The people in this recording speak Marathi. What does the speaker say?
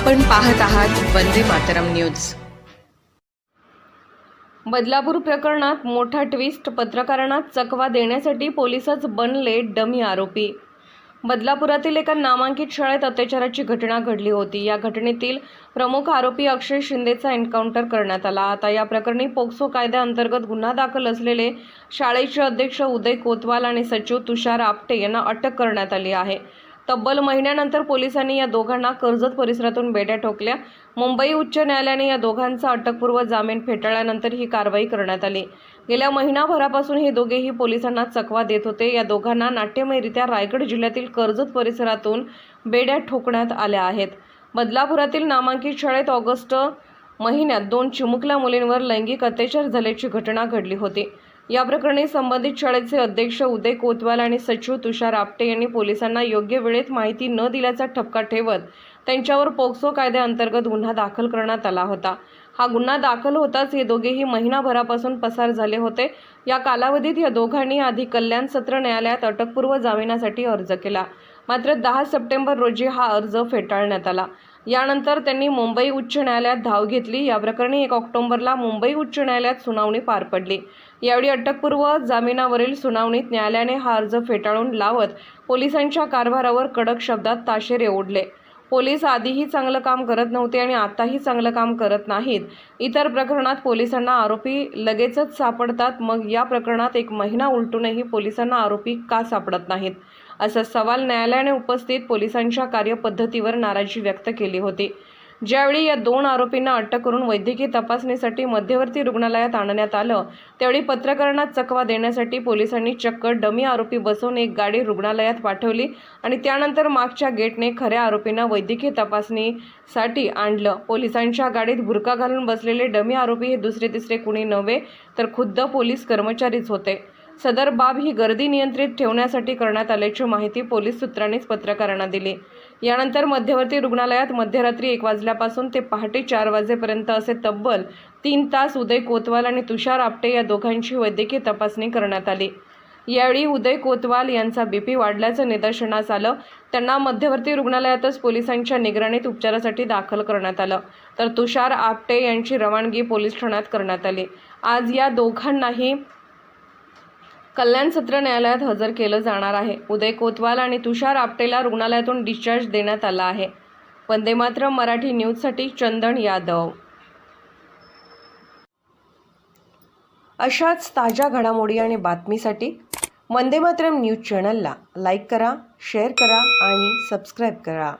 आपण पाहत आहात वंदे मातरम न्यूज. बदलापूर प्रकरणात मोठा ट्विस्ट पत्रकारांना चकवा देण्यासाठी पोलिसच बनले डमी आरोपी. बदलापुरातील एका नामांकित शाळेत अत्याचाराची घटना घडली होती. या घटनेतील प्रमुख आरोपी अक्षय शिंदेचा एन्काउंटर करण्यात आला. आता या प्रकरणी पोक्सो कायद्याअंतर्गत गुन्हा दाखल असलेले शाळेचे अध्यक्ष उदय कोतवाल आणि सचिव तुषार आपटे यांना अटक करण्यात आली आहे. तब्बल महिन्यानंतर पोलिसांनी या दोघांना कर्जत परिसरातून बेड्या ठोकल्या. मुंबई उच्च न्यायालयाने या दोघांचा अटकपूर्व जामीन फेटाळल्यानंतर ही कारवाई करण्यात आली. गेल्या महिनाभरापासून हे दोघेही पोलिसांना चकवा देत होते. या दोघांना नाट्यमयरित्या रायगड जिल्ह्यातील कर्जत परिसरातून बेड्या ठोकण्यात आल्या आहेत. बदलापुरातील नामांकित शाळेत ऑगस्ट महिन्यात दोन चिमुकल्या मुलींवर लैंगिक अत्याचार झाल्याची घटना घडली होती. या प्रकरणी संबंधित शाळेचे अध्यक्ष उदय कोतवाल आणि सचिव तुषार आपटे यांनी पोलिसांना योग्य वेळेत माहिती न दिल्याचा ठपका ठेवत त्यांच्यावर पोक्सो कायद्याअंतर्गत गुन्हा दाखल करण्यात आला होता. हा गुन्हा दाखल होताच हे दोघेही महिनाभरापासून पसार झाले होते. या कालावधीत या दोघांनी आधी कल्याण सत्र न्यायालयात अटकपूर्व जामिनासाठी अर्ज केला. मात्र दहा सप्टेंबर रोजी हा अर्ज फेटाळण्यात आला. यानंतर त्यांनी मुंबई उच्च न्यायालयात धाव घेतली. या प्रकरणी एक ऑक्टोबरला मुंबई उच्च न्यायालयात सुनावणी पार पडली. यावेळी अटकपूर्व जामिनावरील सुनावणीत न्यायालयाने हा अर्ज फेटाळून लावत पोलिसांच्या कारभारावर कडक शब्दात ताशेरे ओढले. पोलीस आधीही चांगलं काम करत नव्हते आणि आताही चांगलं काम करत नाहीत. इतर प्रकरणात पोलिसांना आरोपी लगेचच सापडतात. मग या प्रकरणात एक महिना उलटूनही पोलिसांना आरोपी का सापडत नाहीत? असा सवाल न्यायालयाने उपस्थित पोलिसांच्या कार्यपद्धतीवर नाराजी व्यक्त केली होती. ज्यावेळी या दोन आरोपींना अटक करून वैद्यकीय तपासणीसाठी मध्यवर्ती रुग्णालयात आणण्यात आलं त्यावेळी पत्रकारांना चकवा देण्यासाठी पोलिसांनी चक्क डमी आरोपी बसवून एक गाडी रुग्णालयात पाठवली आणि त्यानंतर मागच्या गेटने खऱ्या आरोपींना वैद्यकीय तपासणीसाठी आणलं. पोलिसांच्या गाडीत भुरका घालून बसलेले डमी आरोपी हे दुसरे तिसरे कुणी नव्हे तर खुद्द पोलीस कर्मचारीच होते. सदर बाब ही गर्दी नियंत्रित ठेवण्यासाठी करण्यात आल्याची माहिती पोलीस सूत्रांनीच पत्रकारांना दिली. यानंतर मध्यवर्ती रुग्णालयात मध्यरात्री एक वाजल्यापासून ते पहाटे चार वाजेपर्यंत असे तब्बल तीन तास उदय कोतवाल आणि तुषार आपटे या दोघांची वैद्यकीय तपासणी करण्यात आली. यावेळी उदय कोतवाल यांचा बीपी वाढल्याचं निदर्शनास आलं. त्यांना मध्यवर्ती रुग्णालयातच पोलिसांच्या निगराणीत उपचारासाठी दाखल करण्यात आलं. तर तुषार आपटे यांची रवानगी पोलीस ठाण्यात करण्यात आली. आज या दोघांनाही कल्याण सत्र न्यायालयात हजर केलं जाणार आहे. उदय कोतवाल आणि तुषार आपटेला रुग्णालयातून डिस्चार्ज देण्यात आला आहे. वंदे मात्र मराठी न्यूजसाठी चंदन यादव. अशाच ताज्या घडामोडी आणि बातमीसाठी वंदे मातरम न्यूज चॅनलला लाईक करा शेअर करा आणि सबस्क्राईब करा.